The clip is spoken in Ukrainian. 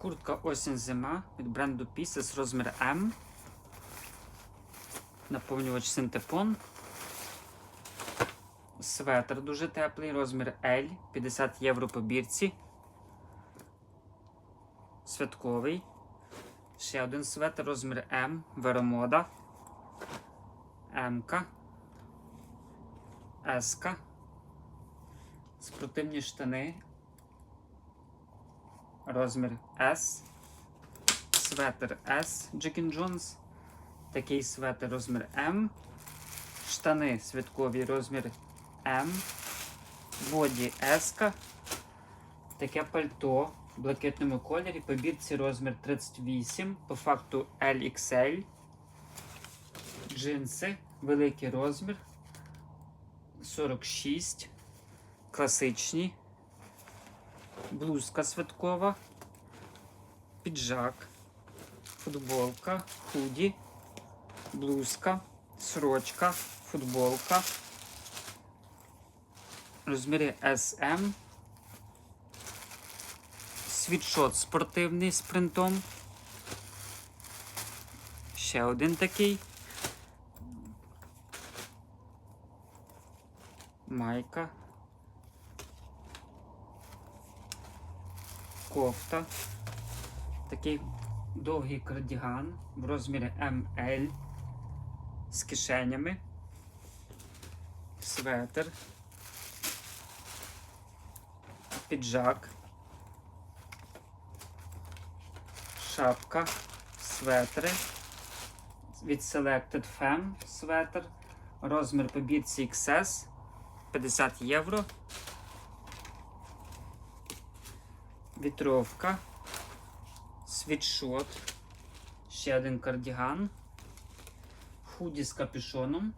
Куртка осінь зима від бренду Pieces розмір М. Наповнювач синтепон. Светр дуже теплий, розмір L, 50 євро по бірці. Святковий. Ще один светр, розмір М, Веромода. М-ка. С-ка. Спортивні штани. Розмір S. Светр S Джекін Джонс. Такий светр розмір М. Штани святкові розмір М. Боді S. Таке пальто в блакитному кольорі. По бірці розмір 38, по факту LXL. Джинси, великий розмір. 46. Класичні. Блузка святкова. Піджак. Футболка, худі, блузка, сорочка, футболка. Розміри SM. Світшот спортивний з принтом. Ще один такий. Майка. Кофта. Такий довгий кардіган в розмірі ML з кишенями. Светр. Піджак. Шапка. Светри. Від Selected Femme светр. Розмір по бірці XS 50 євро. Вітровка. Світшот. Ще один кардіган. Худі з капюшоном.